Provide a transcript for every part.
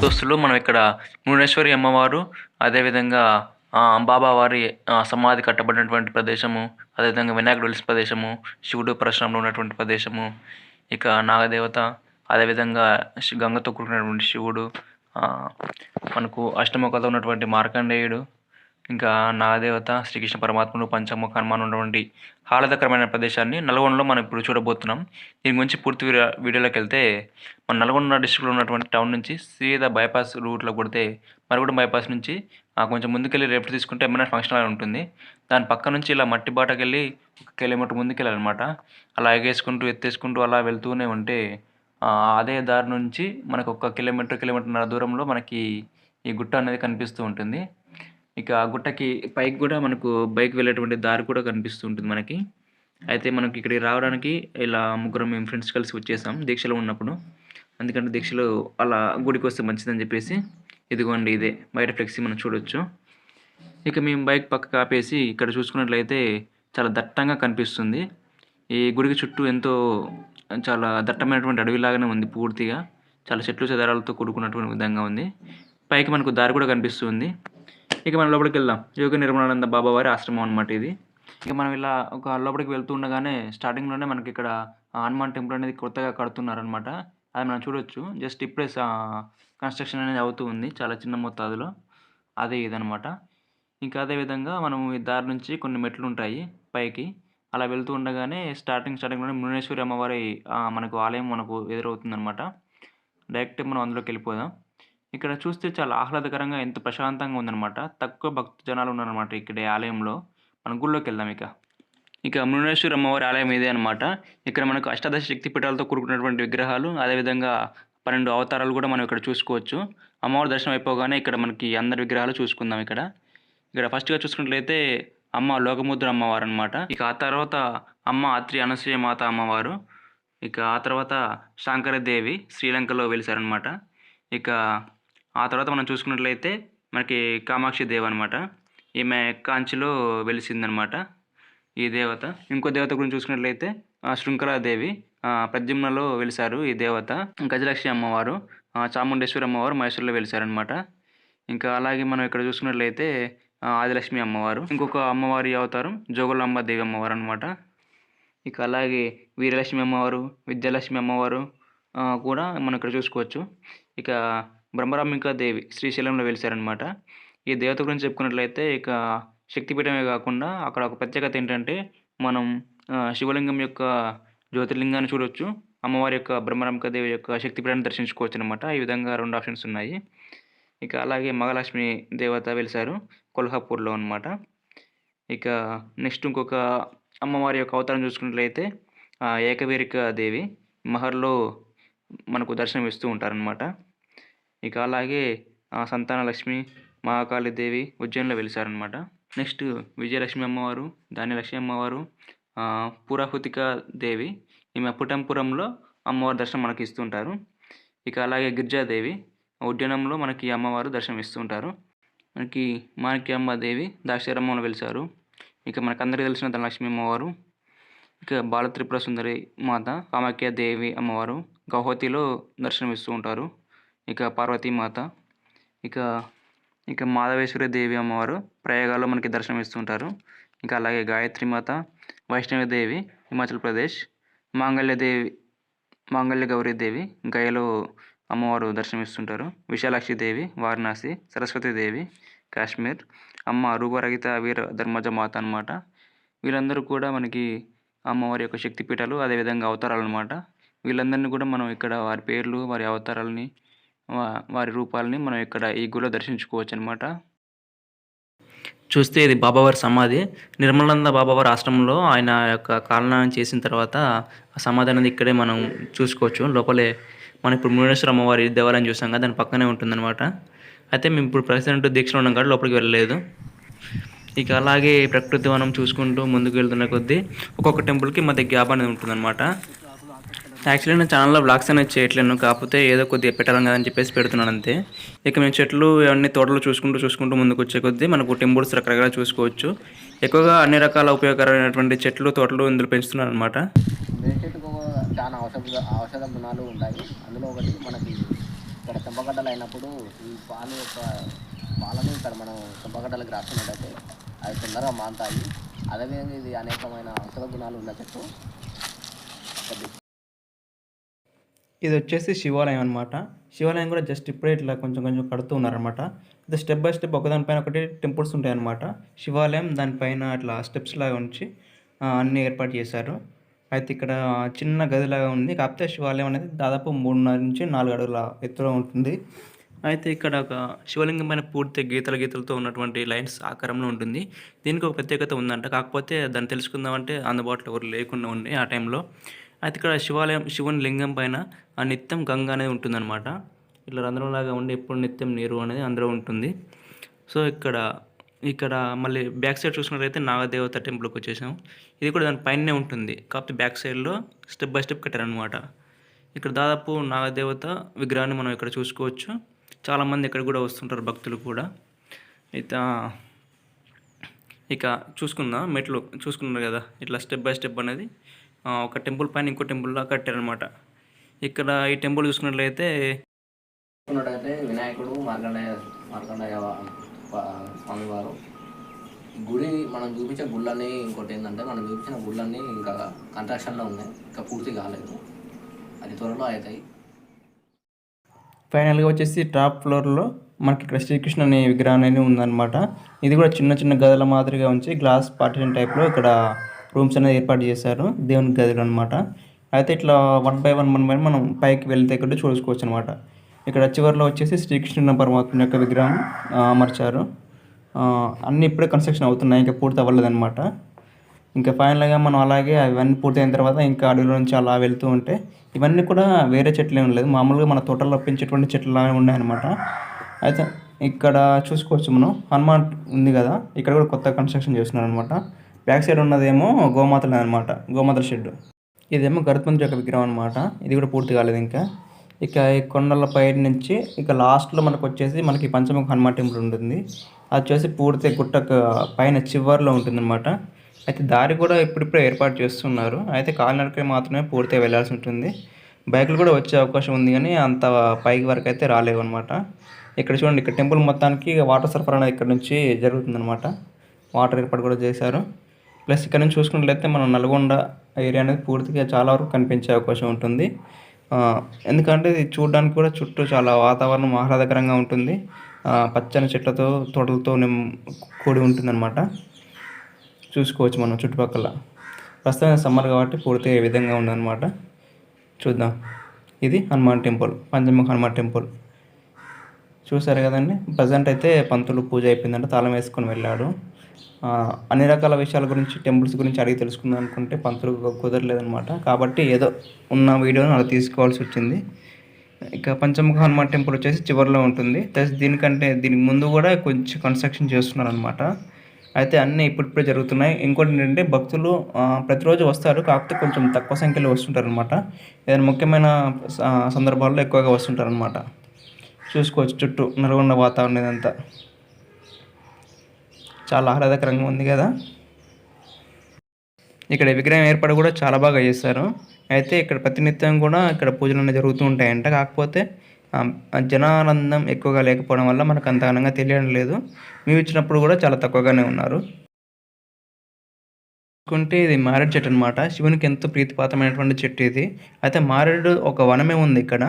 దోస్తులు మనం ఇక్కడ భువనేశ్వరి అమ్మవారు అదేవిధంగా ఆ, బాబా వారి ఆ, సమాధి కట్టబడినటువంటి ప్రదేశము అదేవిధంగా వినాయకుడు వెలిసి ప్రదేశము శివుడు పరశురాములు ఉన్నటువంటి ప్రదేశము ఇక నాగదేవత అదేవిధంగా గంగతో కూడుకున్నటువంటి శివుడు మనకు అష్టముఖతో ఉన్నటువంటి మార్కండేయుడు ఇంకా నాగదేవత శ్రీకృష్ణ పరమాత్ముడు పంచముఖ హనుమాన్ ఉన్నటువంటి ఆహ్లాదకరమైన ప్రదేశాన్ని నల్గొండలో మనం ఇప్పుడు చూడబోతున్నాం. దీని గురించి పూర్తి వీడియోలోకి వెళ్తే మన నల్గొండ డిస్ట్రిక్ట్లో ఉన్నటువంటి టౌన్ నుంచి సీదా బైపాస్ రూట్లో కొడితే మరుగుడు బైపాస్ నుంచి కొంచెం ముందుకెళ్ళి రేపు తీసుకుంటే ఏమైనా ఫంక్షన్ హాల్ ఉంటుంది. దాని పక్క నుంచి ఇలా మట్టి బాటకెళ్ళి ఒక కిలోమీటర్ ముందుకెళ్ళాలన్నమాట. అలా ఎగేసుకుంటూ ఎత్తేసుకుంటూ అలా వెళ్తూనే ఉంటే ఆ, అదే దారి నుంచి మనకు ఒక కిలోమీటర్ కిలోమీటర్న్నర దూరంలో మనకి ఈ గుట్ట అనేది కనిపిస్తూ ఉంటుంది. ఇక ఆ గుట్టకి పైకి కూడా మనకు బైక్ వెళ్ళేటువంటి దారి కూడా కనిపిస్తూ ఉంటుంది మనకి. అయితే మనకి ఇక్కడికి రావడానికి ఇలా ముగ్గురు మేము ఫ్రెండ్స్ కలిసి వచ్చేసాం దీక్షలో ఉన్నప్పుడు. అందుకంటే దీక్షలో అలా గుడికి వస్తే మంచిదని చెప్పేసి ఇదిగోండి ఇదే బయట ఫ్లెక్సీ మనం చూడొచ్చు. ఇక మేము బైక్ పక్కకు ఆపేసి ఇక్కడ చూసుకున్నట్లయితే చాలా దట్టంగా కనిపిస్తుంది. ఈ గుడికి చుట్టూ ఎంతో చాలా దట్టమైనటువంటి అడవిలాగానే ఉంది పూర్తిగా. చాలా చెట్లు చెదారాలతో కూడుకున్నటువంటి విధంగా ఉంది. పైకి మనకు దారి కూడా కనిపిస్తుంది. ఇక మనం లోపలికి వెళ్దాం. యోగ నిర్మలానంద బాబా వారి ఆశ్రమం అనమాట ఇది. ఇక మనం ఇలా ఒక లోపలికి వెళ్తూ ఉండగానే స్టార్టింగ్లోనే మనకి ఇక్కడ హనుమాన్ టెంపుల్ అనేది కొత్తగా కడుతున్నారనమాట అది మనం చూడొచ్చు. జస్ట్ ఇప్పుడే కన్స్ట్రక్షన్ అనేది అవుతూ ఉంది. చాలా చిన్న మొత్తాదులో అదే ఇదనమాట ఇంకా అదే విధంగా మనం ఈ దారి నుంచి కొన్ని మెట్లు ఉంటాయి పైకి. అలా వెళ్తూ ఉండగానే స్టార్టింగ్ స్టార్టింగ్లోనే మునేశ్వరి అమ్మవారి మనకు ఆలయం మనకు ఎదురవుతుందనమాట డైరెక్ట్ మనం అందులోకి వెళ్ళిపోదాం. ఇక్కడ చూస్తే చాలా ఆహ్లాదకరంగా ఎంత ప్రశాంతంగా ఉందన్నమాట. తక్కువ భక్త జనాలు ఉన్నారన్నమాట ఇక్కడ ఈ ఆలయంలో. మన గుళ్ళోకి వెళ్దాం ఇక. ఇక మునేశ్వరి అమ్మవారి ఆలయం ఇదే అనమాట ఇక్కడ మనకు అష్టాదశ శక్తి పీఠాలతో కూడుకున్నటువంటి విగ్రహాలు అదేవిధంగా పన్నెండు అవతారాలు కూడా మనం ఇక్కడ చూసుకోవచ్చు. అమ్మవారి దర్శనం అయిపోగానే ఇక్కడ మనకి అందరి విగ్రహాలు చూసుకుందాం ఇక్కడ. ఇక్కడ ఫస్ట్గా చూసుకున్నట్లయితే అమ్మ లోకముద్ర అమ్మవారు అనమాట ఇక ఆ తర్వాత అమ్మ అత్రి అనసూయ మాత అమ్మవారు. ఇక ఆ తర్వాత శాంకరదేవి శ్రీలంకలో వెలిసారనమాట ఇక ఆ తర్వాత మనం చూసుకున్నట్లయితే మనకి కామాక్షి దేవి అనమాట ఈమె కాంచిలో వెలిసిందనమాట ఈ దేవత. ఇంకో దేవత గురించి చూసుకున్నట్లయితే శృంఖలాదేవి ప్రద్యుమ్నలో వెలిసారు ఈ దేవత. గజలక్ష్మి అమ్మవారు చాముండేశ్వరి అమ్మవారు మైసూర్లో వెలిసారనమాట ఇంకా అలాగే మనం ఇక్కడ చూసుకున్నట్లయితే ఆదిలక్ష్మి అమ్మవారు ఇంకొక అమ్మవారి అవతారం జోగులాంబ దేవి అమ్మవారు అనమాట ఇక అలాగే వీరలక్ష్మి అమ్మవారు విద్యాలక్ష్మి అమ్మవారు కూడా మనం ఇక్కడ చూసుకోవచ్చు. ఇక బ్రహ్మరాంబికా దేవి శ్రీశైలంలో వెలిసారనమాట ఈ దేవత గురించి చెప్పుకున్నట్లయితే ఇక శక్తిపీఠమే కాకుండా అక్కడ ఒక ప్రత్యేకత ఏంటంటే మనం శివలింగం యొక్క జ్యోతిర్లింగాన్ని చూడొచ్చు. అమ్మవారి యొక్క బ్రహ్మరాంబికా దేవి యొక్క శక్తిపీఠాన్ని దర్శించుకోవచ్చు అనమాట ఈ విధంగా రెండు ఆప్షన్స్ ఉన్నాయి. ఇక అలాగే మహాలక్ష్మి దేవత వెలిసారు కొల్హాపూర్లో అనమాట ఇక నెక్స్ట్ ఇంకొక అమ్మవారి యొక్క అవతారం చూసుకున్నట్లయితే ఏకవీరిక దేవి మహర్లో మనకు దర్శనం ఇస్తూ ఉంటారనమాట ఇక అలాగే సంతానలక్ష్మి మహాకాళి దేవి ఉజ్జయిన్లో వెలిసారనమాట నెక్స్ట్ విజయలక్ష్మి అమ్మవారు ధాన్యలక్ష్మి అమ్మవారు పురాహుతిక దేవి ఈమె పుటంపురంలో అమ్మవారి దర్శనం మనకి ఇస్తుంటారు. ఇక అలాగే గిరిజాదేవి ఉద్యానంలో మనకి అమ్మవారు దర్శనం ఇస్తుంటారు. మనకి మాణిక్యమ్మ దేవి దాక్షారమ్మంలో వెలిసారు. ఇక మనకందరికీ తెలిసిన ధనలక్ష్మి అమ్మవారు ఇక బాలత్రిపుర సుందరి మాత కామాఖ్య దేవి అమ్మవారు గౌహతిలో దర్శనం ఇస్తూ ఉంటారు. ఇక పార్వతీమాత ఇక ఇక మాధవేశ్వరి దేవి అమ్మవారు ప్రయాగాలో మనకి దర్శనం ఇస్తుంటారు ఇంకా అలాగే గాయత్రి మాత వైష్ణవి దేవి హిమాచల్ ప్రదేశ్ మాంగళ్యదేవి మాంగళ్య గౌరీ దేవి గయలో అమ్మవారు దర్శనమిస్తుంటారు. విశాలాక్షి దేవి వారణాసి సరస్వతి దేవి కాశ్మీర్ అమ్మ రూపరహిత వీర ధర్మజ మాత అనమాట వీళ్ళందరూ కూడా మనకి అమ్మవారి యొక్క శక్తిపీఠాలు అదేవిధంగా అవతారాలు అనమాట వీళ్ళందరినీ కూడా మనం ఇక్కడ వారి పేర్లు వారి అవతారాలని వారి రూపాలని మనం ఇక్కడ ఈ గుడిలో దర్శించుకోవచ్చు అనమాట చూస్తే ఇది బాబావారి సమాధి. నిర్మలానంద బాబావారి ఆశ్రమంలో ఆయన యొక్క కాలనాన్ని చేసిన తర్వాత ఆ సమాధి అనేది ఇక్కడే మనం చూసుకోవచ్చు. లోపలే మనం ఇప్పుడు మునేశ్వర అమ్మవారి దేవాలయం చూసాం కదా దాని పక్కనే ఉంటుందన్నమాట. అయితే మేము ఇప్పుడు ప్రెసిడెంట్ దీక్షలో ఉన్నాం కాబట్టి లోపలికి వెళ్ళలేదు. ఇక అలాగే ప్రకృతి వనం చూసుకుంటూ ముందుకు వెళ్తున్న కొద్దీ ఒక్కొక్క టెంపుల్కి మధ్య గ్యాప్ అనేది ఉంటుందన్నమాట. యాక్చువల్లీ నేను ఛానల్లో బ్లాగ్స్ అనేది చేయట్లేను. కాకపోతే ఏదో కొద్దిగా పెట్టాలని కదని చెప్పేసి పెడుతున్నాను అంతే. ఇక మేము చెట్లు ఇవన్నీ తోటలు చూసుకుంటూ చూసుకుంటూ ముందుకు వచ్చే కొద్దీ మనకు టెంపుల్స్ రకరకాల చూసుకోవచ్చు. ఎక్కువగా అన్ని రకాల ఉపయోగకరమైనటువంటి చెట్లు తోటలు ఇందులో పెంచుతున్నారు అనమాట చాలా ఔషధ ఔషధ గుణాలు ఉంటాయి. అందులో ఒకటి మనకి ఇక్కడ చెంపగడ్డలు అయినప్పుడు ఈ పాలు యొక్క పాలను ఇక్కడ మనం చెంపగడ్డలకు రాసుకున్నట్టయితే అవి తొందరగా మాంతాయి అదేవిధంగా ఇది అనేకమైన ఔషధ గుణాలు ఉన్న చెట్టు. కొద్ది- ఇది వచ్చేసి శివాలయం అనమాట శివాలయం కూడా జస్ట్ ఇప్పుడే ఇట్లా కొంచెం కొంచెం కడుతూ ఉన్నారనమాట ఇది స్టెప్ బై స్టెప్ ఒకదానిపైన ఒకటి టెంపుల్స్ ఉంటాయి అనమాట శివాలయం దానిపైన అట్లా స్టెప్స్ లాగా ఉంచి అన్నీ ఏర్పాటు చేశారు. అయితే ఇక్కడ చిన్న గదిలాగా ఉంది. కాకపోతే శివాలయం అనేది దాదాపు మూడున్నర నుంచి నాలుగు అడుగుల ఎత్తులో ఉంటుంది. అయితే ఇక్కడ ఒక శివలింగం పైన పూర్తి గీతల గీతలతో ఉన్నటువంటి లైన్స్ ఆకారంలో ఉంటుంది. దీనికి ఒక ప్రత్యేకత ఉందంట. కాకపోతే దాన్ని తెలుసుకుందామంటే అందుబాటులో ఎవరు లేకుండా ఉండే ఆ టైంలో. అయితే ఇక్కడ శివాలయం శివుని లింగం పైన ఆ నిత్యం గంగ అనేది ఉంటుందన్నమాట. ఇట్లా రంధ్రంలాగా ఉండి ఎప్పుడు నిత్యం నీరు అనేది అందులో ఉంటుంది. సో ఇక్కడ ఇక్కడ మళ్ళీ బ్యాక్ సైడ్ చూసుకున్నట్లయితే నాగదేవత టెంపుల్కి వచ్చేసాం. ఇది కూడా దాని పైనే ఉంటుంది. కాకపోతే బ్యాక్ సైడ్లో స్టెప్ బై స్టెప్ కట్టారనమాట ఇక్కడ దాదాపు నాగదేవత విగ్రహాన్ని మనం ఇక్కడ చూసుకోవచ్చు. చాలామంది ఇక్కడ కూడా వస్తుంటారు భక్తులు కూడా. అయితే ఇక చూసుకుందాం. మెట్లు చూసుకున్నారు కదా. ఇట్లా స్టెప్ బై స్టెప్ అనేది ఒక టెంపుల్ పైన ఇంకో టెంపుల్లా కట్టారనమాట ఇక్కడ ఈ టెంపుల్ చూసుకున్నట్లయితే చూసుకున్నట్టయితే వినాయకుడు మార్కండేయ మార్కండేయ స్వామివారు. గుడి మనం చూపించే గుళ్ళన్నీ ఇంకోటి ఏంటంటే మనం చూపించిన గుళ్ళన్నీ ఇంకా కన్స్ట్రక్షన్లో ఉన్నాయి. ఇంకా పూర్తి కాలేదు. అది త్వరలో అవుతాయి. ఫైనల్గా వచ్చేసి టాప్ ఫ్లోర్లో మనకి ఇక్కడ శ్రీకృష్ణ అనే విగ్రహం అనేది ఉందన్నమాట. ఇది కూడా చిన్న చిన్న గదుల మాదిరిగా ఉంచి గ్లాస్ పార్టీషన్ టైప్లో ఇక్కడ రూమ్స్ అనేది ఏర్పాటు చేశారు దేవుని గదులు అనమాట అయితే ఇట్లా one by one one by మనం పైకి వెళ్తే ఇక్కడ చూసుకోవచ్చు అనమాట ఇక్కడ చివరిలో వచ్చేసి శ్రీకృష్ణ పరమాత్మ యొక్క విగ్రహం అమర్చారు. అన్నీ ఇప్పుడే కన్స్ట్రక్షన్ అవుతున్నాయి ఇంకా పూర్తి అవ్వలేదన్నమాట ఇంకా ఫైనల్గా మనం అలాగే అవన్నీ పూర్తయిన తర్వాత ఇంకా అడవిలో నుంచి అలా వెళ్తూ ఉంటే ఇవన్నీ కూడా వేరే చెట్లు ఏమి లేదు. మామూలుగా మన తోటల్లో పెంచేటువంటి చెట్లు లాగా ఉన్నాయన్నమాట అయితే ఇక్కడ చూసుకోవచ్చు మనం. హనుమాన్ ఉంది కదా ఇక్కడ కూడా కొత్త కన్స్ట్రక్షన్ చేస్తున్నారు అనమాట బ్యాక్ సైడ్ ఉన్నదేమో గోమాతలు అనమాట గోమాతల షెడ్ ఇదేమో గరుత్మంతుడి యొక్క విగ్రహం అనమాట ఇది కూడా పూర్తి కాలేదు ఇంకా. ఇక ఈ కొండల పై నుంచి ఇక లాస్ట్లో మనకు వచ్చేసి మనకి పంచముఖ హనుమాన్ టెంపుల్ ఉంటుంది. అది వచ్చేసి పూర్తి గుట్ట పైన చివరిలో ఉంటుందన్నమాట. అయితే దారి కూడా ఇప్పుడిప్పుడే ఏర్పాటు చేస్తున్నారు. అయితే కాలినడక మాత్రమే పూర్తిగా వెళ్ళాల్సి ఉంటుంది. బైకులు కూడా వచ్చే అవకాశం ఉంది కానీ అంత పైకి వరకు అయితే రాలేవు అనమాట ఇక్కడ చూడండి ఇక్కడ టెంపుల్ మొత్తానికి వాటర్ సరఫరా అనేది ఇక్కడ నుంచి జరుగుతుందన్నమాట. వాటర్ ఏర్పాటు కూడా చేశారు. ప్లస్ ఇక్కడ నుంచి చూసుకున్నట్లయితే మనం నల్గొండ ఏరియా అనేది పూర్తిగా చాలా వరకు కనిపించే అవకాశం ఉంటుంది. ఎందుకంటే ఇది చూడడానికి కూడా చుట్టూ చాలా వాతావరణం ఆహ్లాదకరంగా ఉంటుంది. పచ్చని చెట్లతో తోటలతో కూడి ఉంటుందన్నమాట. చూసుకోవచ్చు మనం చుట్టుపక్కల. ప్రస్తుతం సమ్మర్ కాబట్టి పూర్తిగా ఈ విధంగా ఉందన్నమాట. చూద్దాం. ఇది హనుమాన్ టెంపుల్ పంచముఖ హనుమాన్ టెంపుల్. చూసారు కదండి? ప్రజెంట్ అయితే పంతులు పూజ అయిపోయిందంటే తాళం వేసుకొని వెళ్ళాడు. అన్ని రకాల విషయాల గురించి టెంపుల్స్ గురించి అడిగి తెలుసుకుందాం అనుకుంటే పంతులు కుదరలేదనమాట కాబట్టి ఏదో ఉన్న వీడియోని అలా తీసుకోవాల్సి వచ్చింది. ఇక పంచముఖ హనుమాన్ టెంపుల్ వచ్చేసి చివరిలో ఉంటుంది. ప్లస్ దీనికంటే దీనికి ముందు కూడా కొంచెం కన్స్ట్రక్షన్ చేస్తున్నారు అనమాట అయితే అన్నీ ఇప్పుడిప్పుడే జరుగుతున్నాయి. ఇంకోటి ఏంటంటే భక్తులు ప్రతిరోజు వస్తారు. కాకపోతే కొంచెం తక్కువ సంఖ్యలో వస్తుంటారు అనమాట ఏదైనా ముఖ్యమైన స- సందర్భాల్లో ఎక్కువగా వస్తుంటారు అనమాట చూసుకోవచ్చు. చుట్టూ నల్గొండ వాతావరణం ఇదంతా. చాలా ఆహ్లాదకరంగా ఉంది కదా. ఇక్కడ విగ్రహం ఏర్పాటు కూడా చాలా బాగా చేస్తారు అయితే ఇక్కడ ప్రతినిత్యం కూడా ఇక్కడ పూజలు అనేవి జరుగుతూ ఉంటాయంట. కాకపోతే జనానందం ఎక్కువగా లేకపోవడం వల్ల మనకు అంత అనంగా తెలియడం లేదు. మేము ఇచ్చినప్పుడు కూడా చాలా తక్కువగానే ఉన్నారు. చూసుకుంటే ఇది మారేడు చెట్టు అనమాట శివునికి ఎంతో ప్రీతిపాతమైనటువంటి చెట్టు ఇది. అయితే మారేడు ఒక వనమే ఉంది ఇక్కడ.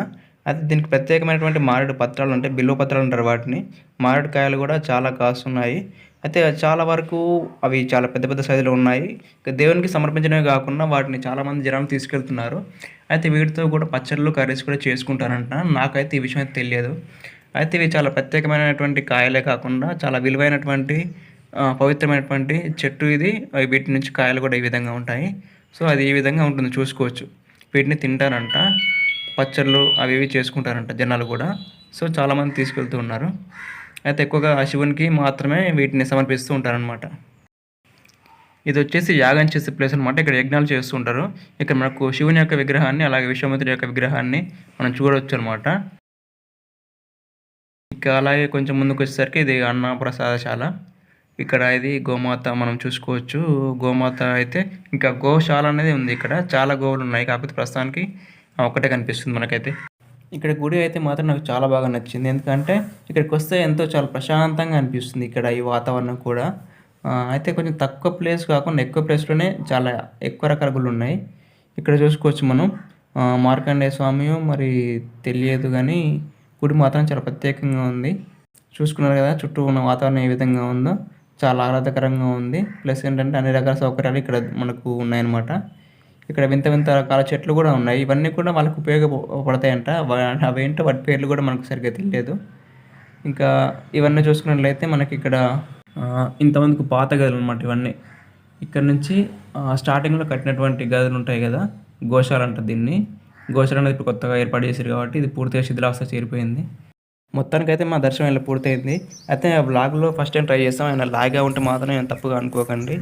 అయితే దీనికి ప్రత్యేకమైనటువంటి మారేడు పత్రాలు అంటే బిల్వ పత్రాలు అంటారు వాటిని. మారేడు కాయలు కూడా చాలా కాస్తున్నాయి అయితే చాలా వరకు అవి చాలా పెద్ద పెద్ద సైజులో ఉన్నాయి. దేవునికి సమర్పించడమే కాకుండా వాటిని చాలామంది జనం తీసుకెళ్తున్నారు. అయితే వీటితో కూడా పచ్చళ్ళు కర్రీస్ కూడా చేసుకుంటారంట. నాకైతే ఈ విషయం అయితే తెలియదు. అయితే ఇవి చాలా ప్రత్యేకమైనటువంటి కాయలే కాకుండా చాలా విలువైనటువంటి పవిత్రమైనటువంటి చెట్టు ఇది. వీటి నుంచి కాయలు కూడా ఈ విధంగా ఉంటాయి. సో అది ఈ విధంగా ఉంటుంది. చూసుకోవచ్చు. వీటిని తింటారంట. పచ్చళ్ళు అవి ఇవి చేసుకుంటారంట జనాలు కూడా. సో చాలామంది తీసుకెళ్తూ ఉన్నారు. అయితే ఎక్కువగా ఆ శివునికి మాత్రమే వీటిని సమర్పిస్తూ ఉంటారనమాట ఇది వచ్చేసి యాగం చేసే ప్లేస్ అనమాట ఇక్కడ యజ్ఞాలు చేస్తూ ఉంటారు. ఇక్కడ మనకు శివుని యొక్క విగ్రహాన్ని అలాగే విశ్వామిత్రుడి యొక్క విగ్రహాన్ని మనం చూడవచ్చు అనమాట ఇంకా అలాగే కొంచెం ముందుకు వచ్చేసరికి ఇది అన్న ప్రసాదశాల ఇక్కడ ఇది గోమాత మనం చూసుకోవచ్చు. గోమాత అయితే ఇంకా గోశాల అనేది ఉంది ఇక్కడ. చాలా గోవులు ఉన్నాయి కాకపోతే ప్రస్తుతానికి ఒకటే కనిపిస్తుంది మనకైతే. ఇక్కడ గుడి అయితే మాత్రం నాకు చాలా బాగా నచ్చింది. ఎందుకంటే ఇక్కడికి వస్తే ఎంతో చాలా ప్రశాంతంగా అనిపిస్తుంది ఇక్కడ ఈ వాతావరణం కూడా. అయితే కొంచెం తక్కువ ప్లేస్ కాకుండా ఎక్కువ ప్లేస్లోనే చాలా ఎక్కువ రకాల గుళ్ళు ఉన్నాయి. ఇక్కడ చూసుకోవచ్చు మనం. మార్కండేయ స్వామి మరి తెలియదు కానీ గుడి మాత్రం చాలా ప్రత్యేకంగా ఉంది. చూసుకున్నారు కదా చుట్టూ ఉన్న వాతావరణం ఏ విధంగా ఉందో. చాలా ఆహ్లాదకరంగా ఉంది. ప్లస్ ఏంటంటే అన్ని రకాల సౌకర్యాలు ఇక్కడ మనకు ఉన్నాయన్నమాట. ఇక్కడ వింత వింత రకాల చెట్లు కూడా ఉన్నాయి. ఇవన్నీ కూడా వాళ్ళకి ఉపయోగపడతాయంట. అవేంటో వాటి పేర్లు కూడా మనకు సరిగ్గా తెలియదు ఇంకా ఇవన్నీ చూసుకున్నట్లయితే మనకి ఇక్కడ ఇంతమందికి పాత గదులు అనమాట ఇవన్నీ. ఇక్కడ నుంచి స్టార్టింగ్లో కట్టినటువంటి గదులు ఉంటాయి కదా గోశాల అంటారు దీన్ని. గోశాల అనేది ఇప్పుడు కొత్తగా ఏర్పాటు చేశారు కాబట్టి ఇది పూర్తిగా శిథిలావస్థ చేరిపోయింది. మొత్తానికి అయితే మా దర్శనం ఇలా పూర్తయింది. అయితే ఆ బ్లాగ్లో ఫస్ట్ టైం ట్రై చేస్తాం. ఆయన లాగా ఉంటే మాత్రం ఏం తప్పుగా అనుకోకండి.